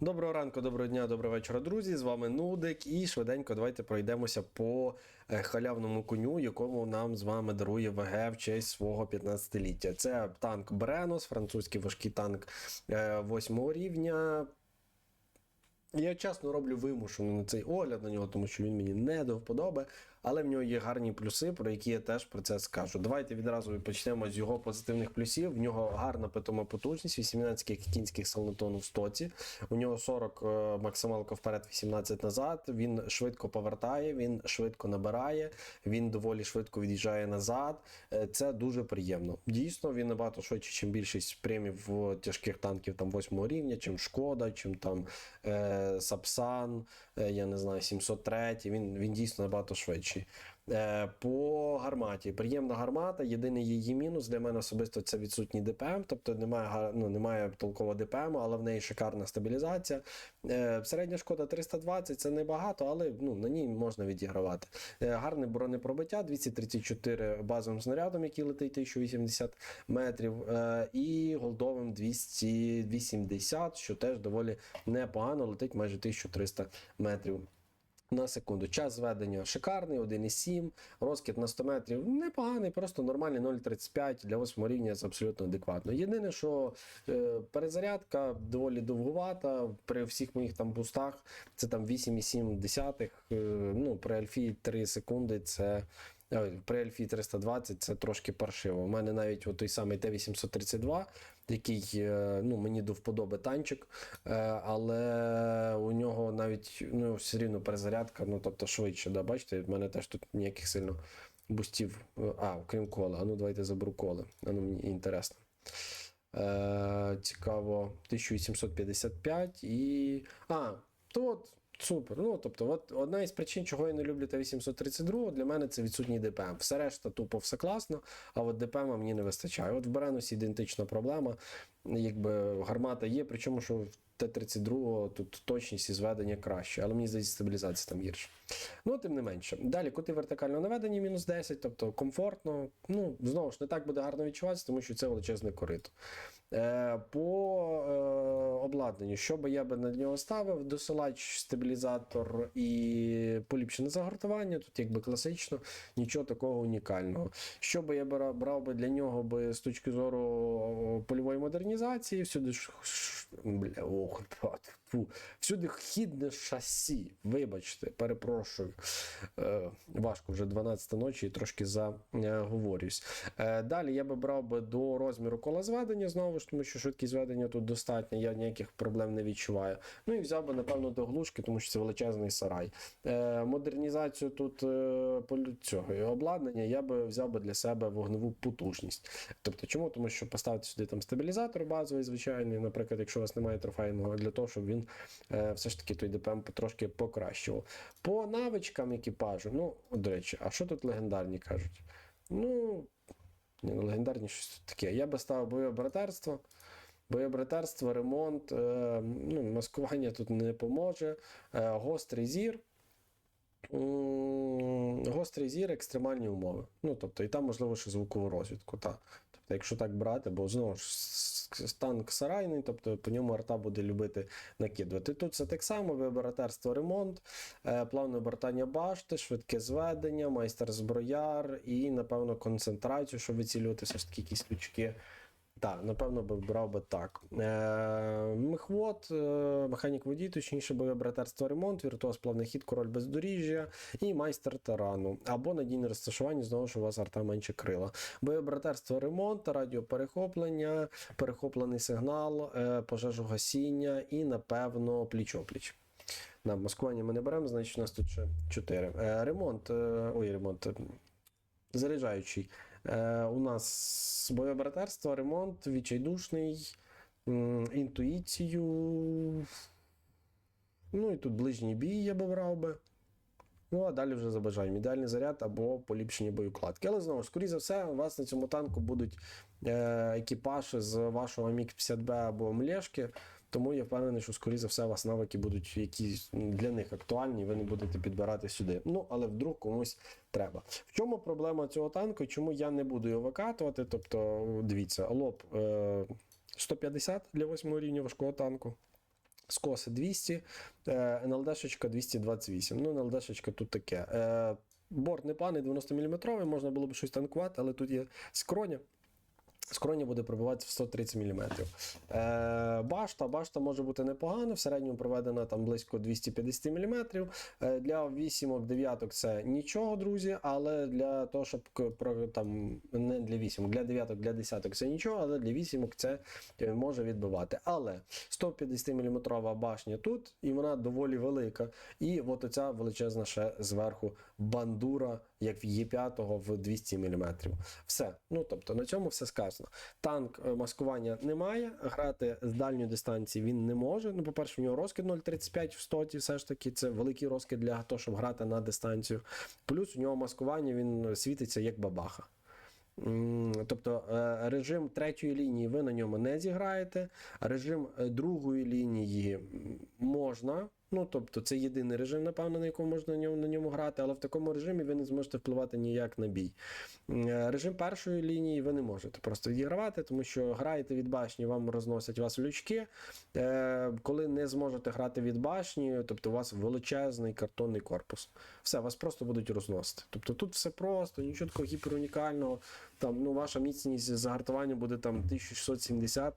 Доброго ранку, доброго дня, доброго вечора, друзі. З вами Нудик. І швиденько давайте пройдемося по е, халявному коню, якому нам з вами дарує ВГ в честь свого 15-ліття. Це танк Бренос, французький важкий танк 8 рівня. Я чесно роблю вимушений на цей огляд на нього, тому що він мені не до вподоби, але в нього є гарні плюси, про які я теж про це скажу. Давайте відразу почнемо з його позитивних плюсів. В нього гарна питома потужність, 18 кінських сил в стоці. У нього 40 е, максималка вперед, 18 назад. Він швидко повертає, він швидко набирає, він доволі швидко від'їжджає назад. Е, Це дуже приємно. Дійсно, він набагато швидше, ніж більшість премів тяжких танків там 8 рівня, чим Шкода, чим там е, Сапсан, е, я не знаю, 703. Він, він дійсно набагато швидший. Е, по гарматі. Приємна гармата. Єдиний її мінус для мене особисто це відсутній ДПМ, тобто немає ну, немає толкового ДПМ, але в неї шикарна стабілізація. Е, середня шкода 320 це небагато, але ну, на ній можна відігравати. Е, гарне бронепробиття, 234 базовим снарядом, який летить 1080 метрів, і голдовим 280, що теж доволі непогано, летить майже 1300 метрів. На секунду. Час зведення шикарний, 1,7, розкид на 100 метрів непоганий, просто нормальний 0,35 для 8 рівня це абсолютно адекватно. Єдине, що е, перезарядка доволі довгувата. При всіх моїх там бустах це там 8,7. Е, ну, при Альфі 3 секунди це. При Альфі 320 це трошки паршиво. У мене навіть той самий Т-832, який е, ну, мені до вподоби танчик, е, але у нього навіть ну, все рівно перезарядка, ну тобто швидше. Да? Бачите, в мене теж тут ніяких сильно бустів. е, А, окрім кола. А ну давайте заберу коле. А ну мені інтересно. Е, цікаво, 1855 і. А, то от. Супер. Ну, тобто, от одна із причин, чого я не люблю Т-832, для мене це відсутній ДПМ. Все решта тупо все класно, а от ДПМ мені не вистачає. От в Беренусі ідентична проблема. Якби гармата є, причому що в Т-32 тут точність і зведення краще, але мені здається, стабілізація там гірша. Ну, тим не менше. Далі кути вертикально наведені, мінус 10, тобто комфортно. Ну, знову ж не так буде гарно відчуватися, тому що це величезне корито. Е, по е, обладнанню, що би я би на нього ставив, досилач, стабілізатор і поліпшене загортування, тут якби класично, нічого такого унікального. Що би я брав, би для нього би з точки зору польової модернізації, всюди ж. Бля, ох, фу. Всюди хідне шасі. Вибачте, перепрошую. Е, важко вже 12 ночі і трошки заговорюсь. Е, далі я би брав би до розміру кола зведення, знову ж, тому що швидкість зведення тут достатня, я ніяких проблем не відчуваю. Ну і взяв би, напевно, до глушки, тому що це величезний сарай. Е, модернізацію тут е, цього обладнання я би взяв би для себе вогневу потужність. Тобто, чому? Тому що поставити сюди там стабілізатор базовий, звичайний, наприклад, якщо у вас немає трофейного, для того, щоб він е, все ж таки той ДПМ трошки покращував. По навичкам екіпажу, ну, до речі, а що тут легендарні кажуть? Ну, ну легендарні щось таке. Я би ставив бойове братерство. Бойове братерство, ремонт, е, ну, маскування тут не поможе. Е, гострий зір. Гострий зір, екстремальні умови. Ну, тобто, і там, можливо, ще звукову розвідку. Та. Тобто, якщо так брати, бо знову ж танк сарайний, тобто по ньому арта буде любити накидувати. Тут все так само: виборотерство, ремонт, е, плавне обертання башти, швидке зведення, майстер зброяр і, напевно, концентрацію, щоб вицілювати все ж таки якісь лючки. Так, напевно, би брав би так. Е, мехвод, е, механік водій, точніше, бойове братерство ремонт, віртуоз плавний хід, король бездоріжжя і майстер тарану. Або надійне розташування, знову ж у вас арта менше крила. Бойове братерство ремонт, радіоперехоплення, перехоплений сигнал, е, пожежогасіння і, напевно, пліч-опліч. На маскування ми не беремо, значить у нас тут ще 4. Е, ремонт, е, ой, ремонт. е, Заряджаючий. Е, у нас бойове братерство, ремонт, відчайдушний, інтуїцію. Ну і тут ближній бій я би брав би. Ну, а далі вже за бажанням. Ідеальний заряд або поліпшення боєкладки. Але знову ж, скоріше за все, у вас на цьому танку будуть е, екіпаж з вашого мік 50 б або Млешки. Тому я впевнений, що скоріше за все у вас навики будуть якісь для них актуальні, ви не будете підбирати сюди. Ну, але вдруг комусь треба. В чому проблема цього танку? Чому я не буду його викатувати? Тобто, дивіться, лоб е, 150 для 8 рівня важкого танку. Скоси 200, е, НЛДшечка 228. Ну, НЛДшечка тут таке. Е, борт не паний 90 мм, можна було б щось танкувати, але тут є скроня. Скроня буде пробивати в 130 мм. Е, башта, башта може бути непогана, в середньому проведена там близько 250 мм. Е, для вісімок, дев'яток це нічого, друзі, але для того, щоб там, не для вісімок, для дев'яток, для десяток це нічого, але для вісімок це е, може відбивати. Але 150 мм башня тут, і вона доволі велика. І от оця величезна ще зверху бандура, як в Є5 в 200 мм. Все. Ну тобто на цьому все сказано. Танк е, маскування немає. Грати з дальньої дистанції він не може. Ну, по-перше, в нього розкид 0,35 в стоті, все ж таки, це великий розкид для того, щоб грати на дистанцію. Плюс у нього маскування він світиться як бабаха. Тобто е, режим третьої лінії ви на ньому не зіграєте, режим е, другої лінії можна. Ну, тобто, це єдиний режим, напевно, на якому можна на ньому, на ньому грати, але в такому режимі ви не зможете впливати ніяк на бій. Е, Режим першої лінії ви не можете просто відігравати, тому що граєте від башні, вам розносять вас лючки. Е, Коли не зможете грати від башні, тобто у вас величезний картонний корпус. Все, вас просто будуть розносити. Тобто тут все просто, нічого такого гіперунікального. Там, ну, ваша міцність загартування буде там 1670.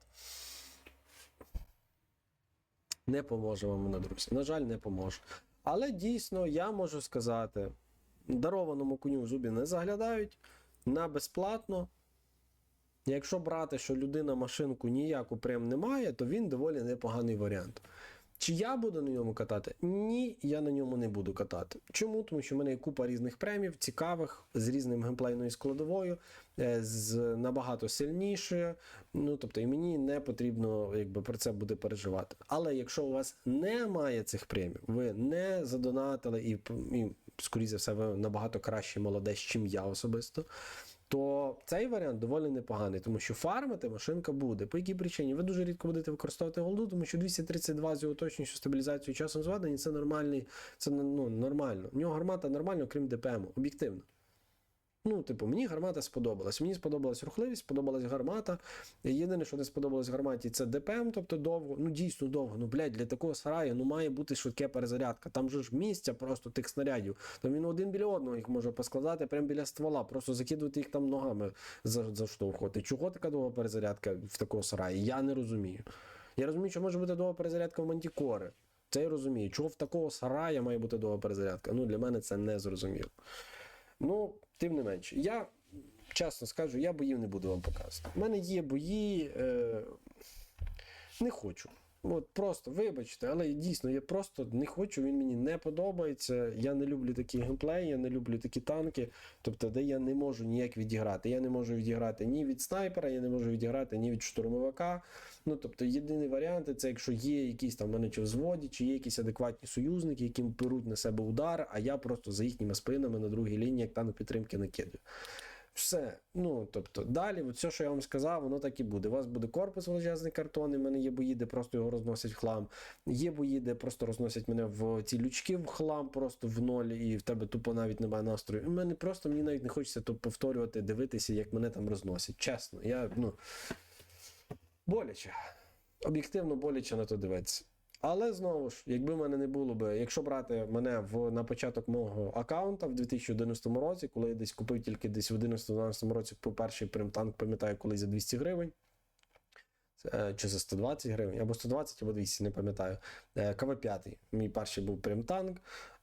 Не поможе вам вона, друзі. На жаль, не поможе. Але дійсно, я можу сказати, дарованому коню в зубі не заглядають на безплатно. Якщо брати, що людина машинку ніяку прям не має, то він доволі непоганий варіант. Чи я буду на ньому катати? Ні, я на ньому не буду катати. Чому? Тому що в мене є купа різних премів, цікавих, з різним геймплейною складовою, е, з набагато сильнішою. Ну тобто, і мені не потрібно якби про це буде переживати. Але якщо у вас немає цих премів, ви не задонатили і, і скоріше за все, ви набагато кращий молодець, чим я особисто то цей варіант доволі непоганий, тому що фармити машинка буде. По якій причині? Ви дуже рідко будете використовувати голду, тому що 232 з його точністю стабілізацію часом зведення це нормальний, це ну, нормально. У нього гармата нормальна, крім ДПМ, об'єктивно. Ну, типу, мені гармата сподобалась. Мені сподобалась рухливість, сподобалась гармата. Єдине, що не сподобалось гарматі, це ДПМ, тобто довго. Ну, дійсно довго. Ну, блядь, для такого сараю ну, має бути швидке перезарядка. Там же ж місця просто тих снарядів. Там він один біля одного їх може поскладати, прямо біля ствола, просто закидувати їх там ногами за- заштовхувати. Чого така довга перезарядка в такого сараї? Я не розумію. Я розумію, що може бути довга перезарядка в мантікори. Це я розумію. Чого в такого сарая має бути довга перезарядка? Ну, для мене це не зрозуміло. Ну, тим не менше, я чесно скажу, я боїв не буду вам показувати. У мене є бої. Е... Не хочу. От просто, вибачте, але дійсно я просто не хочу, він мені не подобається. Я не люблю такі геймплеї, я не люблю такі танки, тобто, де я не можу ніяк відіграти. Я не можу відіграти ні від снайпера, я не можу відіграти ні від штурмовика. Ну, тобто, єдиний варіант це якщо є якісь там мене чи взводі, чи є якісь адекватні союзники, які беруть на себе удар, а я просто за їхніми спинами на другій лінії, як танк підтримки накидаю. Все. Ну, тобто, далі, от все, що я вам сказав, воно так і буде. У вас буде корпус величезний картонний, в мене є бої, де просто його розносять в хлам. Є бої, де просто розносять мене в ці лючки в хлам, просто в ноль, і в тебе тупо навіть немає настрою. У мене просто мені навіть не хочеться то повторювати, дивитися, як мене там розносять. Чесно, я, ну. Боляче. Об'єктивно боляче на то дивитися. Але знову ж, якби мене не було би, якщо брати мене в на початок мого аккаунта в 2011 році, коли я десь купив тільки десь в 11-12 році по перший примтанк, пам'ятаю, коли за 200 гривень. Е, Чи за 120 гривень, або 120, або 200, не пам'ятаю. Е, КВ-5. Мій перший був примтанк.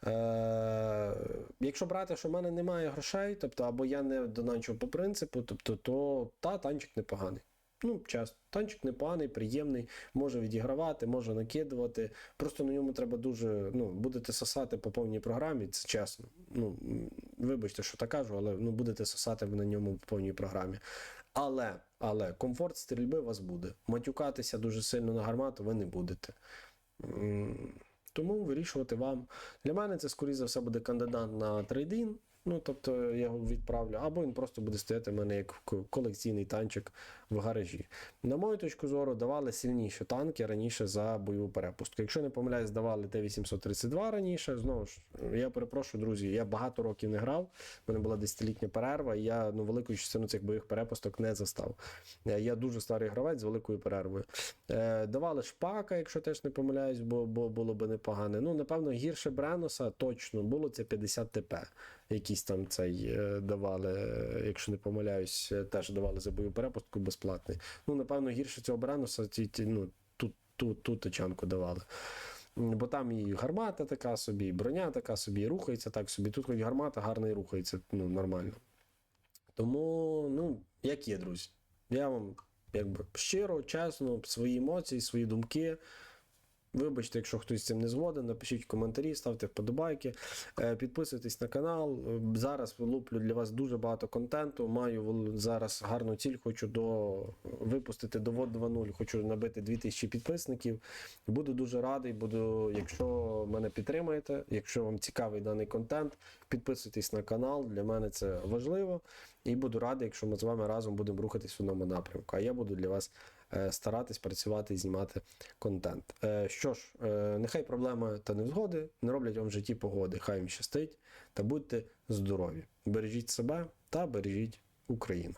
Е, якщо брати, що в мене немає грошей, тобто або я не доначу по принципу, тобто, то та танчик непоганий. Ну, чесно, танчик непоганий, приємний, може відігравати, може накидувати. Просто на ньому треба дуже ну, будете сосати по повній програмі, це чесно. Ну, вибачте, що так кажу, але ну, будете сосати на ньому по повній програмі. Але, але комфорт стрільби у вас буде. Матюкатися дуже сильно на гармату ви не будете. Тому вирішувати вам. Для мене це, скоріше за все, буде кандидат на трейдин. Ну, тобто я його відправлю, або він просто буде стояти в мене як колекційний танчик в гаражі. На мою точку зору, давали сильніші танки раніше за бойову перепустку. Якщо не помиляюсь, давали Т-832 раніше. Знову ж, я перепрошую, друзі, я багато років не грав. У мене була десятилітня перерва, і я ну, велику частину цих бойових перепусток не застав. Е, Я дуже старий гравець з великою перервою. Е, давали шпака, якщо теж не помиляюсь, бо, бо було би непогане. Ну, напевно, гірше Бреноса точно було це 50 ТП. Якісь там цей е, давали, е, якщо не помиляюсь, е, теж давали за бойову перепустку безплатний. Ну, напевно, гірше цього Бреноса, ті, ті, ну, тут, тут, тут тачанку давали. Бо там і гармата така собі, і броня така собі, і рухається так собі. Тут хоч гармата гарно і рухається, ну, нормально. Тому, ну, як є, друзі. Я вам якби щиро, чесно, свої емоції, свої думки. Вибачте, якщо хтось з цим не згоден, напишіть коментарі, ставте вподобайки, е, підписуйтесь на канал. Зараз вилуплю для вас дуже багато контенту. Маю зараз гарну ціль, хочу до випустити до ВОД 2.0, хочу набити 2000 підписників. Буду дуже радий, буду, якщо мене підтримаєте, якщо вам цікавий даний контент, підписуйтесь на канал. Для мене це важливо. І буду радий, якщо ми з вами разом будемо рухатись в одному напрямку. А я буду для вас старатись працювати і знімати контент. Е, Що ж, е, нехай проблеми та невзгоди не роблять вам в житті погоди. Хай їм щастить та будьте здорові. Бережіть себе та бережіть Україну.